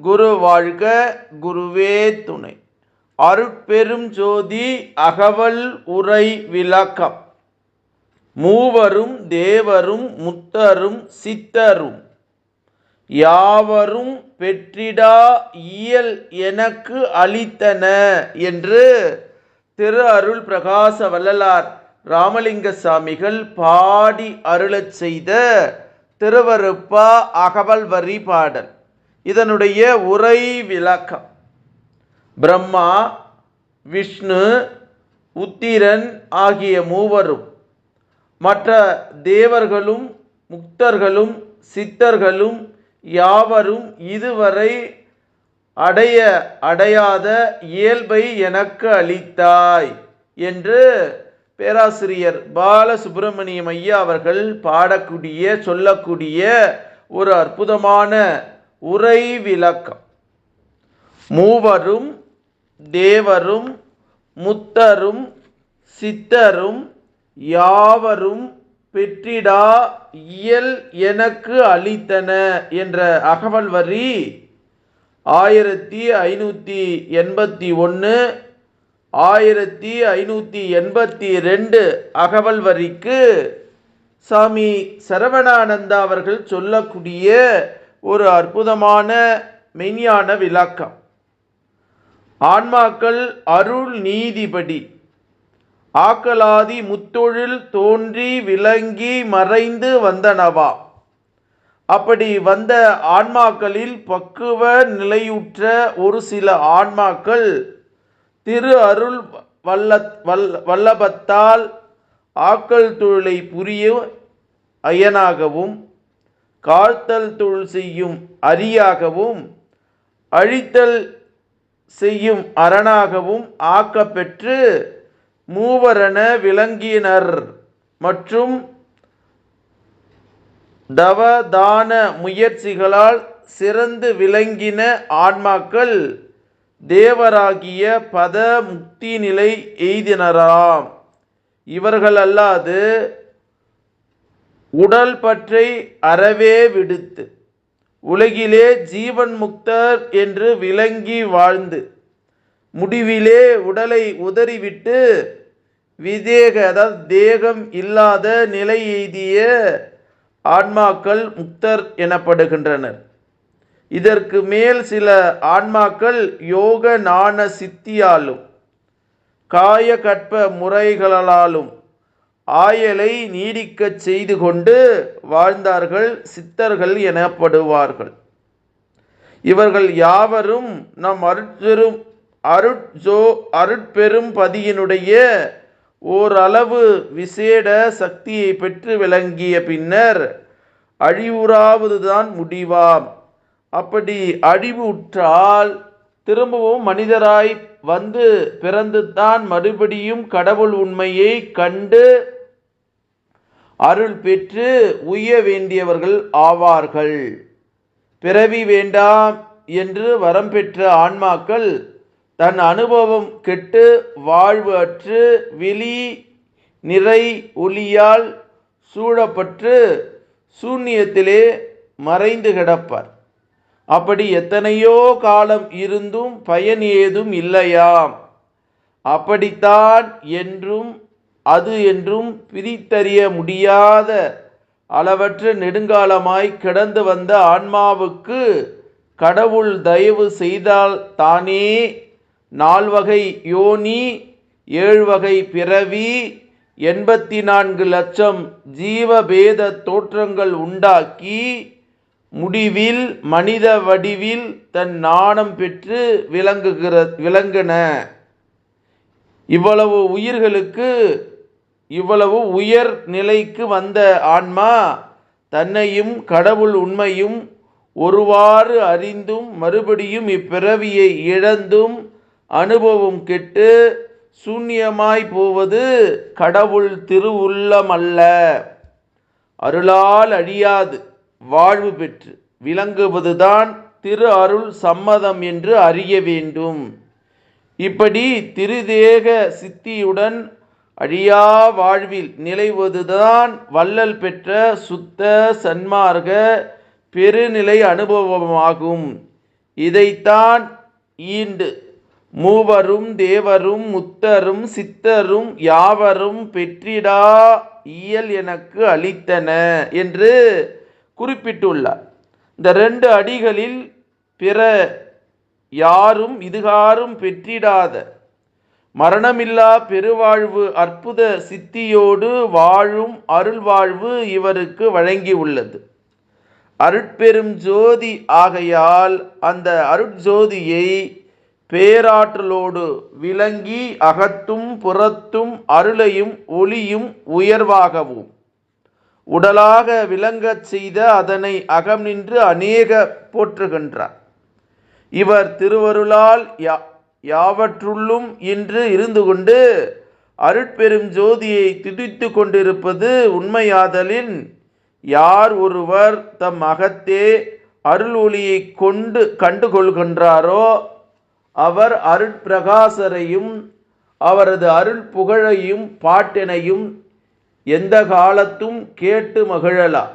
குரு வாழ்க குருவே துணை. அருட்பெரும் ஜோதி அகவல் உரை விளக்கம். மூவரும் தேவரும் முத்தரும் சித்தரும். யாவரும் பெற்றிடா இயல் எனக்கு அளித்தன என்று திரு அருள் பிரகாச வள்ளலார் ராமலிங்க சாமிகள் பாடி அருளச் செய்த திருவருப்பா அகவல் வரி பாடல். இதனுடைய உரை விளக்கம். பிரம்மா விஷ்ணு உத்திரன் ஆகிய மூவரும் மற்ற தேவர்களும் முக்தர்களும் சித்தர்களும் யாவரும் இதுவரை அடைய அடையாத இயல்பை எனக்கு அளித்தாய் என்று பேராசிரியர் பாலசுப்பிரமணியம் ஐயா அவர்கள் பாடக்கூடிய சொல்லக்கூடிய ஒரு அற்புதமான உரை விளக்கம் மூவரும் தேவரும் முத்தரும் சித்தரும் யாவரும் பெற்றிடா இயல் எனக்கு அளித்தன என்ற அகவல் வரி ஆயிரத்தி ஐநூற்றி எண்பத்தி ஒன்று ஆயிரத்தி ஐநூற்றி எண்பத்தி ரெண்டு அகவல் வரிக்கு சாமி சரவணானந்தா அவர்கள் சொல்லக்கூடிய ஒரு அற்புதமான மெய்ஞான விளக்கம். ஆன்மாக்கள் அருள் நீதிபடி ஆக்கலாதி முத்தொழில் தோன்றி விளங்கி மறைந்து வந்தனவா? அப்படி வந்த ஆன்மாக்களில் பக்குவ நிலையுற்ற ஒரு சில ஆன்மாக்கள் திரு அருள் வல்ல வல் வல்லபத்தால் ஆக்கல் தொழிலை புரிய அயனாகவும் காழ்த்தல் தொழில் செய்யும் அரியாகவும் அழித்தல் செய்யும் அரணாகவும் ஆக்கப்பெற்று மூவரண விளங்கினர் மற்றும் தவதான முயற்சிகளால் சிறந்து விளங்கின ஆன்மாக்கள் தேவராகிய பத முக்தி நிலை எய்தினராம். இவர்கள் அல்லாது உடல் பற்றை அறவே விடுத்து உலகிலே ஜீவன் முக்தர் என்று விளங்கி வாழ்ந்து முடிவிலே உடலை உதறிவிட்டு விதேக அதாவது தேகம் இல்லாத நிலை எய்திய ஆன்மாக்கள் முக்தர் எனப்படுகின்றனர். இதற்கு மேல் சில ஆன்மாக்கள் யோக நாண சித்தியாலும் காயகற்ப முறைகளாலும் ஆயலை நீடிக்கச் செய்து கொண்டு வாழ்ந்தார்கள் சித்தர்கள் எனப்படுவார்கள். இவர்கள் யாவரும் நம் அருட்பெரும் அருட்ஜோ அருட்பெரும் பதியினுடைய ஓரளவு விசேட சக்தியை பெற்று விளங்கிய பின்னர் அழிவுறாவதுதான் முடிவாம். அப்படி அழிவு உற்றால் திரும்பவும் மனிதராய் வந்து பிறந்துதான் மறுபடியும் கடவுள் உண்மையை கண்டு அருள் பெற்று உய்ய வேண்டியவர்கள் ஆவார்கள். பிறவி வேண்டாம் என்று வரம் பெற்ற ஆன்மாக்கள் தன் அனுபவம் கெட்டு வாழ்வு அற்று விழி நிறை ஒளியால் சூழப்பட்டு சூன்யத்திலே மறைந்து கிடப்பார். அப்படி எத்தனையோ காலம் இருந்தும் பயன் ஏதும் இல்லையாம். அப்படித்தான் என்றும் அது என்றும் பிரித்தறிய முடியாத அளவற்ற நெடுங்காலமாய் கிடந்து வந்த ஆன்மாவுக்கு கடவுள் தயவு செய்தால் தானே நால்வகை யோனி ஏழ்வகை பிறவி எண்பத்தி நான்கு லட்சம் ஜீவபேத தோற்றங்கள் உண்டாக்கி முடிவில் மனித வடிவில் தன் நாணம் பெற்று விளங்குகிற விளங்கின. இவ்வளவு உயிர்களுக்கு இவ்வளவு உயர் நிலைக்கு வந்த ஆன்மா தன்னையும் கடவுள் உண்மையும் ஒருவாறு அறிந்தும் மறுபடியும் இப்பிறவியை இழந்தும் அனுபவம் கெட்டு சூன்யமாய் போவது கடவுள் திருவுள்ளமல்ல. அருளால் அழியாது வாழ்வு பெற்று விளங்குவதுதான் திரு அருள் சம்மதம் என்று அறிய வேண்டும். இப்படி திருதேக சித்தியுடன் அழியா வாழ்வில் நிலைவதுதான் வள்ளல் பெற்ற சுத்த சன்மார்க பெருநிலை அனுபவமாகும். இதைத்தான் ஈண்டு மூவரும் தேவரும் முத்தரும் சித்தரும் யாவரும் பெற்றிடா இயல் எனக்கு அளித்தன என்று குறிப்பிட்டுள்ளார். இந்த ரெண்டு அடிகளில் பிற யாரும் இதுகாரும் பெற்றிடாத மரணமில்லா பெருவாழ்வு அற்புத சித்தியோடு வாழும் அருள்வாழ்வு இவருக்கு வழங்கியுள்ளது. அருட்பெரும் ஜோதி ஆகையால் அந்த அருட்ஜோதியை பேராற்றலோடு விளங்கி அகத்தும் புறத்தும் அருளையும் ஒளியும் உயர்வாகவும் உடலாக விளங்கச் செய்த அதனை அகம் நின்று அநேக போற்றுகின்றார். இவர் திருவருளால் யா யாவற்றுள்ளும் இன்று இருந்து கொண்டு அருட்பெரும் ஜோதியை துதித்து கொண்டிருப்பது உண்மையாதலின் யார் ஒருவர் தம் அகத்தே அருள் ஒளியை கொண்டு கண்டுகொள்கின்றாரோ அவர் அருட்பிரகாசரையும் அவரது அருள் புகழையும் பாட்டினையும் எந்த காலத்தும் கேட்டு மகிழலாம்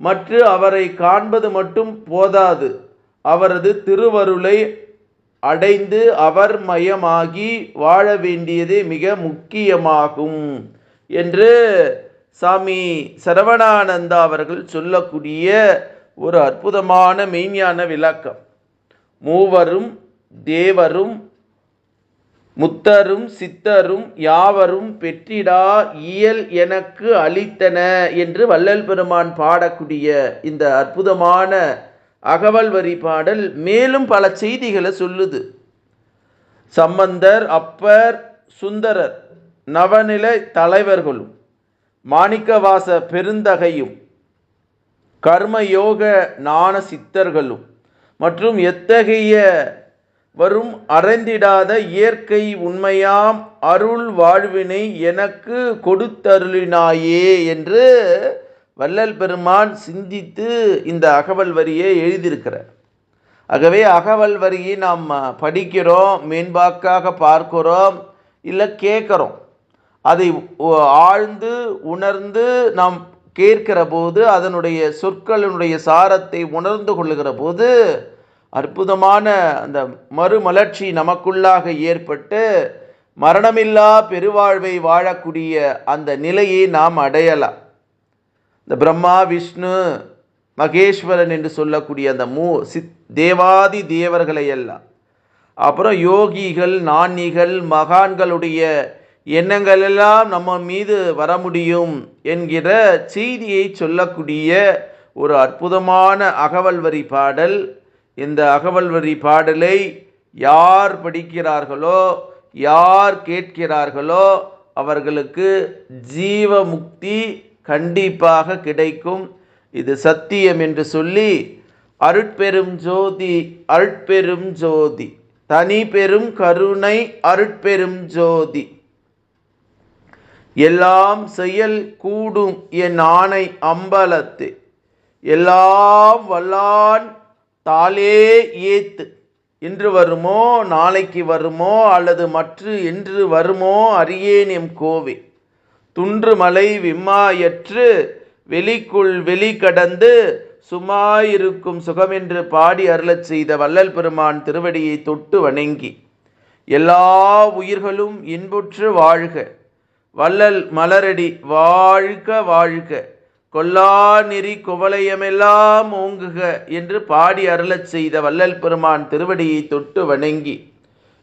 மற்ற அவரை காண்பது மட்டும் போதாது. அவரது திருவருளை அடைந்து அவர் மயமாகி வாழ வேண்டியது மிக முக்கியமாகும் என்று சாமி சரவணானந்தா அவர்கள் சொல்லக்கூடிய ஒரு அற்புதமான மெய்ஞான விளக்கம். மூவரும் தேவரும் முத்தரும் சித்தரும் யாவரும் பெற்றிடா இயல் எனக்கு அளித்தன என்று வள்ளல் பெருமான் பாடக்கூடிய இந்த அற்புதமான அகவல் வரி பாடல் மேலும் பல செய்திகளை சொல்லுது. சம்பந்தர் அப்பர் சுந்தரர் நவநிலை தலைவர்களும் மாணிக்கவாச பெருந்தகையும் கர்மயோக ஞான சித்தர்களும் மற்றும் எத்தகைய வரும் அறைந்திடாத இயற்கை உண்மையாம் அருள் வாழ்வினை எனக்கு கொடுத்தருளினாயே என்று வள்ளல் பெருமான் சிந்தித்து இந்த அகவல் வரியை எழுதியிருக்கிறார். ஆகவே அகவல் வரியை நாம் படிக்கிறோம் மேம்பாக்காக பார்க்கிறோம் இல்லை கேட்குறோம். அதை ஆழ்ந்து உணர்ந்து நாம் கேட்கிற போது அதனுடைய சொற்களினுடைய சாரத்தை உணர்ந்து கொள்ளுகிற போது அற்புதமான அந்த மறுமலர்ச்சி நமக்குள்ளாக ஏற்பட்டு மரணமில்லா பெருவாழ்வை வாழக்கூடிய அந்த நிலையை நாம் அடையலாம். இந்த பிரம்மா விஷ்ணு மகேஸ்வரன் என்று சொல்லக்கூடிய அந்த மூ சித் தேவாதி தேவர்களை எல்லாம் அப்புறம் யோகிகள் நாணிகள் மகான்களுடைய எண்ணங்கள் எல்லாம் நம்ம மீது வர முடியும் என்கிற செய்தியை சொல்லக்கூடிய ஒரு அற்புதமான அகவல் வரி பாடல். இந்த அகவல் வரி பாடலை யார் படிக்கிறார்களோ யார் கேட்கிறார்களோ அவர்களுக்கு ஜீவ முக்தி கண்டிப்பாக கிடைக்கும். இது சத்தியம் என்று சொல்லி அருட்பெரும் ஜோதி அருட்பெரும் ஜோதி. தனி பெரும் கருணை அருட்பெரும் ஜோதி. எல்லாம் செயல் கூடும் என் ஆணை அம்பலத்து. எல்லாம் வல்லான் தாளே ஏத்து. இன்று வருமோ நாளைக்கு வருமோ அல்லது மற்ற என்று வருமோ அறியேன் எம் கோவே. துன்று மலை விம்மாயற்று வெளிக்குள் வெளி கடந்து சுமாயிருக்கும் சுகமென்று பாடி அருளச் செய்த வள்ளல் பெருமான் திருவடியை தொட்டு வணங்கி எல்லா உயிர்களும் இன்புற்று வாழ்க. வள்ளல் மலரடி வாழ்க வாழ்க. கொல்லா நெறி குவளையமெல்லாம் ஓங்குக என்று பாடி அருளச் செய்த வள்ளல் பெருமான் திருவடியை தொட்டு வணங்கி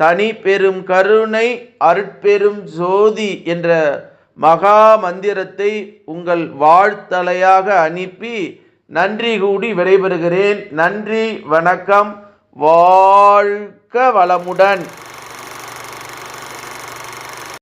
தனி பெரும் கருணை அருட்பெரும் ஜோதி என்ற மகா மந்திரத்தை உங்கள் வாழ்த்தலையாக அனுப்பி நன்றி கூடி விடைபெறுகிறேன். நன்றி வணக்கம். வாழ்க வளமுடன்.